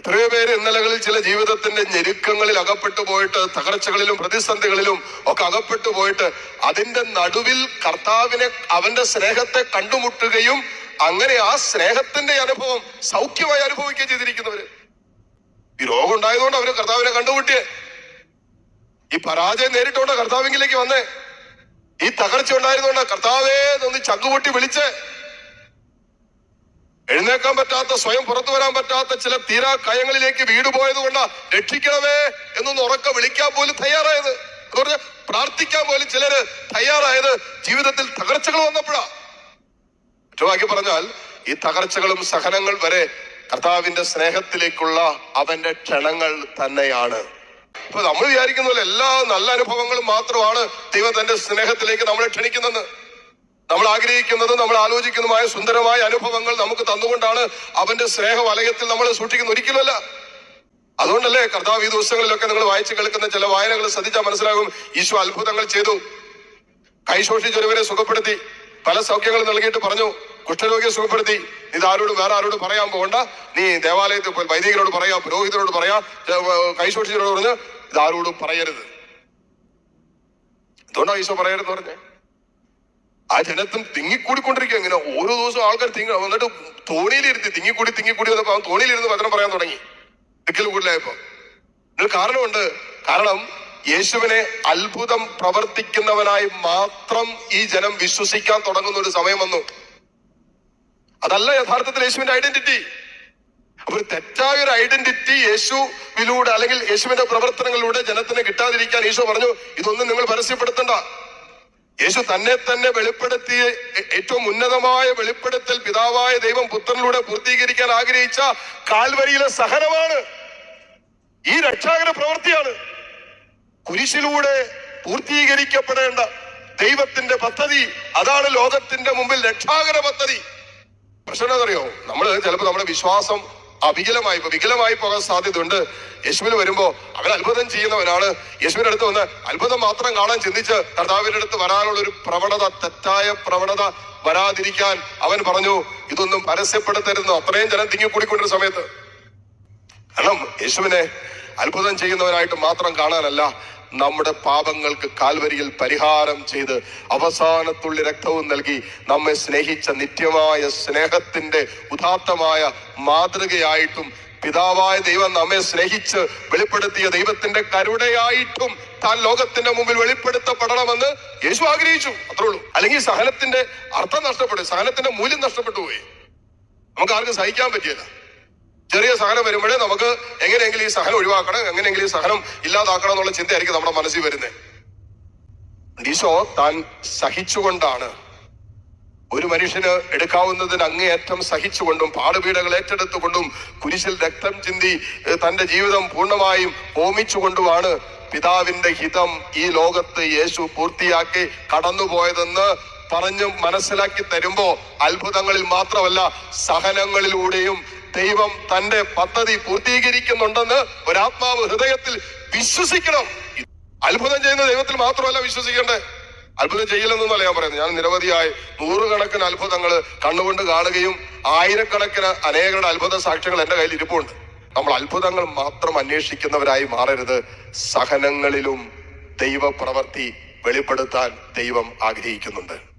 എത്രയോ പേര് ഇന്നലകളിൽ ചില ജീവിതത്തിന്റെ ഞെരുക്കങ്ങളിൽ അകപ്പെട്ടു പോയിട്ട് തകർച്ചകളിലും പ്രതിസന്ധികളിലും ഒക്കെ അകപ്പെട്ടു പോയിട്ട് അതിന്റെ നടുവിൽ കർത്താവിനെ അവന്റെ സ്നേഹത്തെ കണ്ടുമുട്ടുകയും അങ്ങനെ ആ സ്നേഹത്തിന്റെ അനുഭവം സൗഖ്യമായി അനുഭവിക്കുകയും ചെയ്തിരിക്കുന്നവര്. ഈ രോഗം ഉണ്ടായതുകൊണ്ട് അവർ കർത്താവിനെ കണ്ടുമുട്ടിയേ. ഈ പരാജയം നേരിട്ടുകൊണ്ട് കർത്താവിംഗിലേക്ക് വന്നേ. ഈ തകർച്ച ഉണ്ടായിരുന്നോണ്ട് കർത്താവേ ഒന്ന് ചങ്കുപൊട്ടി വിളിച്ച്. എഴുന്നേക്കാൻ പറ്റാത്ത സ്വയം പുറത്തു വരാൻ പറ്റാത്ത ചില തീരാ കയങ്ങളിലേക്ക് വീട് പോയത് കൊണ്ട് രക്ഷിക്കണമേ എന്നൊന്ന് ഉറക്ക വിളിക്കാൻ പോലും തയ്യാറായത്. പറഞ്ഞ പ്രാർത്ഥിക്കാൻ പോലും ചിലര് തയ്യാറായത് ജീവിതത്തിൽ തകർച്ചകൾ വന്നപ്പോഴാ. മറ്റുവാക്കി പറഞ്ഞാൽ ഈ തകർച്ചകളും സഹനങ്ങൾ വരെ കർത്താവിന്റെ സ്നേഹത്തിലേക്കുള്ള അവന്റെ ക്ഷണങ്ങൾ തന്നെയാണ്. ഇപ്പൊ നമ്മൾ വിചാരിക്കുന്ന പോലെ എല്ലാ നല്ല അനുഭവങ്ങളും മാത്രമാണ് ദൈവം തന്റെ സ്നേഹത്തിലേക്ക് നമ്മളെ ക്ഷണിക്കുന്നത് നമ്മൾ ആഗ്രഹിക്കുന്നതും നമ്മൾ ആലോചിക്കുന്നതുമായ സുന്ദരമായ അനുഭവങ്ങൾ നമുക്ക് തന്നുകൊണ്ടാണ് അവന്റെ സ്നേഹ വലയത്തിൽ നമ്മൾ സൂക്ഷിക്കുന്ന ഒരിക്കലുമല്ല. അതുകൊണ്ടല്ലേ കർത്താവ് ഈ ദിവസങ്ങളിലൊക്കെ നിങ്ങൾ വായിച്ചു കേൾക്കുന്ന ചില വായനകൾ ശ്രദ്ധിച്ചാൽ മനസ്സിലാകും. ഈശോ അത്ഭുതങ്ങൾ ചെയ്തു. കൈശോഷിച്ചൊരുവരെ സുഖപ്പെടുത്തി. പല സൗഖ്യങ്ങൾ നൽകിയിട്ട് പറഞ്ഞു. കുഷ്ഠരോഗിയെ സുഖപ്പെടുത്തി. ഇത് ആരോട് വേറെ ആരോട് പറയാൻ പോകണ്ട. നീ ദേവാലയത്തിൽ പോയി വൈദികരോട് പറയാ പുരോഹിതരോട് പറയാ കൈശോഷിച്ചവരോട് പറഞ്ഞ് ഇത് ആരോടും പറയരുത്. എന്തുകൊണ്ടാണ് ഈശോ പറയരുത് പറഞ്ഞേ? ആ ജനത്തും തിങ്ങിക്കൂടിക്കൊണ്ടിരിക്കുക. ഇങ്ങനെ ഓരോ ദിവസവും ആൾക്കാർ തിങ്ങി വന്നിട്ട് തോണിയിലിരുത്തി തിങ്ങിക്കൂടി തിങ്ങിക്കൂടി വന്നപ്പോ അവൻ തോണിയിലിരുന്ന് വചനം പറയാൻ തുടങ്ങി. തിക്കൽ കൂടുതലായപ്പോ ഇതിന് കാരണമുണ്ട്. കാരണം യേശുവിനെ അത്ഭുതം പ്രവർത്തിക്കുന്നവനായി മാത്രം ഈ ജനം വിശ്വസിക്കാൻ തുടങ്ങുന്ന ഒരു സമയം വന്നു. അതല്ല യഥാർത്ഥത്തിൽ യേശുവിന്റെ ഐഡന്റിറ്റി ഒരു തെറ്റായ ഒരു ഐഡന്റിറ്റി യേശുവിലൂടെ അല്ലെങ്കിൽ യേശുവിന്റെ പ്രവർത്തനങ്ങളിലൂടെ ജനത്തിന് കിട്ടാതിരിക്കാൻ യേശു പറഞ്ഞു ഇതൊന്നും നിങ്ങൾ പരസ്യപ്പെടുത്തണ്ട. യേശു തന്നെ തന്നെ വെളിപ്പെടുത്തിയ ഏറ്റവും ഉന്നതമായ വെളിപ്പെടുത്തൽ പിതാവായ ദൈവം പുത്രനിലൂടെ പൂർത്തീകരിക്കാൻ ആഗ്രഹിച്ച കാൽവരിയിലെ സഹനമാണ്. ഈ രക്ഷാകര പ്രവൃത്തിയാണ് കുരിശിലൂടെ പൂർത്തീകരിക്കപ്പെടേണ്ട ദൈവത്തിന്റെ പദ്ധതി. അതാണ് ലോകത്തിന്റെ മുമ്പിൽ രക്ഷാകര പദ്ധതി. പ്രശ്നം അറിയോ നമ്മൾ ചിലപ്പോ നമ്മുടെ വിശ്വാസം അവികലമായി വികലമായി വികലമായി പോകാൻ സാധ്യതയുണ്ട്. യേശുവിന് വരുമ്പോ അവൻ അത്ഭുതം ചെയ്യുന്നവനാണ് യേശുവിന്റെ അടുത്ത് വന്ന് അത്ഭുതം മാത്രം കാണാൻ ചിന്തിച്ച് കർത്താവിന്റെ അടുത്ത് വരാനുള്ള ഒരു പ്രവണത തെറ്റായ പ്രവണത വരാതിരിക്കാൻ അവൻ പറഞ്ഞു ഇതൊന്നും പരസ്യപ്പെടുത്തരുന്നു അത്രയും ജനം തിങ്ങിക്കൂടിക്കൊണ്ടിരുന്ന സമയത്ത്. കാരണം യേശുവിനെ അത്ഭുതം ചെയ്യുന്നവനായിട്ട് മാത്രം കാണാനല്ല നമ്മുടെ പാപങ്ങൾക്ക് കാൽവരിയിൽ പരിഹാരം ചെയ്ത് അവസാനത്തുള്ളി രക്തവും നൽകി നമ്മെ സ്നേഹിച്ച നിത്യമായ സ്നേഹത്തിന്റെ ഉദാത്തമായ മാതൃകയായിട്ടും പിതാവായ ദൈവം നമ്മെ സ്നേഹിച്ച് വെളിപ്പെടുത്തിയ ദൈവത്തിന്റെ കരുണയായിട്ടും താൻ ലോകത്തിന്റെ മുമ്പിൽ വെളിപ്പെടുത്തപ്പെടണമെന്ന് യേശു ആഗ്രഹിച്ചു. അത്രേ ഉള്ളൂ. അല്ലെങ്കിൽ സഹനത്തിന്റെ അർത്ഥം നഷ്ടപ്പെട്ടു. സഹനത്തിന്റെ മൂല്യം നഷ്ടപ്പെട്ടു പോയി. നമുക്ക് ആർക്കും സഹിക്കാൻ പറ്റിയല്ല. ചെറിയ സഹനം വരുമ്പോഴേ നമുക്ക് എങ്ങനെയെങ്കിലും ഈ സഹനം ഒഴിവാക്കണം എങ്ങനെയെങ്കിലും ഈ സഹനം ഇല്ലാതാക്കണം എന്നുള്ള ചിന്തയായിരിക്കും നമ്മുടെ മനസ്സിൽ വരുന്നത്. ഈശോ താൻ സഹിച്ചുകൊണ്ടാണ് ഒരു മനുഷ്യന് എടുക്കാവുന്നതിന് അങ്ങേയറ്റം സഹിച്ചുകൊണ്ടും പാടുപീടകൾ ഏറ്റെടുത്തുകൊണ്ടും കുരിശിൽ രക്തം ചിന്തി തന്റെ ജീവിതം പൂർണമായും ഹോമിച്ചുകൊണ്ടുമാണ് പിതാവിന്റെ ഹിതം ഈ ലോകത്ത് യേശു പൂർത്തിയാക്കി കടന്നുപോയതെന്ന് പറഞ്ഞു മനസ്സിലാക്കി തരുമ്പോ അത്ഭുതങ്ങളിൽ മാത്രമല്ല സഹനങ്ങളിലൂടെയും ദൈവം തന്റെ പദ്ധതി പൂർത്തീകരിക്കുന്നുണ്ടെന്ന് ഒരാത്മാവ് ഹൃദയത്തിൽ വിശ്വസിക്കണം. അത്ഭുതം ചെയ്യുന്ന ദൈവത്തിൽ മാത്രമല്ല വിശ്വസിക്കേണ്ടേ അത്ഭുതം ചെയ്യില്ലെന്നല്ല ഞാൻ പറയുന്നത്. ഞാൻ നിരവധിയായി നൂറുകണക്കിന് അത്ഭുതങ്ങൾ കണ്ണുകൊണ്ട് കാണുകയും ആയിരക്കണക്കിന് അനേകരുടെ അത്ഭുത സാക്ഷ്യങ്ങൾ എന്റെ കയ്യിൽ ഇരിപ്പുണ്ട്. നമ്മൾ അത്ഭുതങ്ങൾ മാത്രം അന്വേഷിക്കുന്നവരായി മാറരുത്. സഹനങ്ങളിലും ദൈവപ്രവർത്തി വെളിപ്പെടുത്താൻ ദൈവം ആഗ്രഹിക്കുന്നുണ്ട്.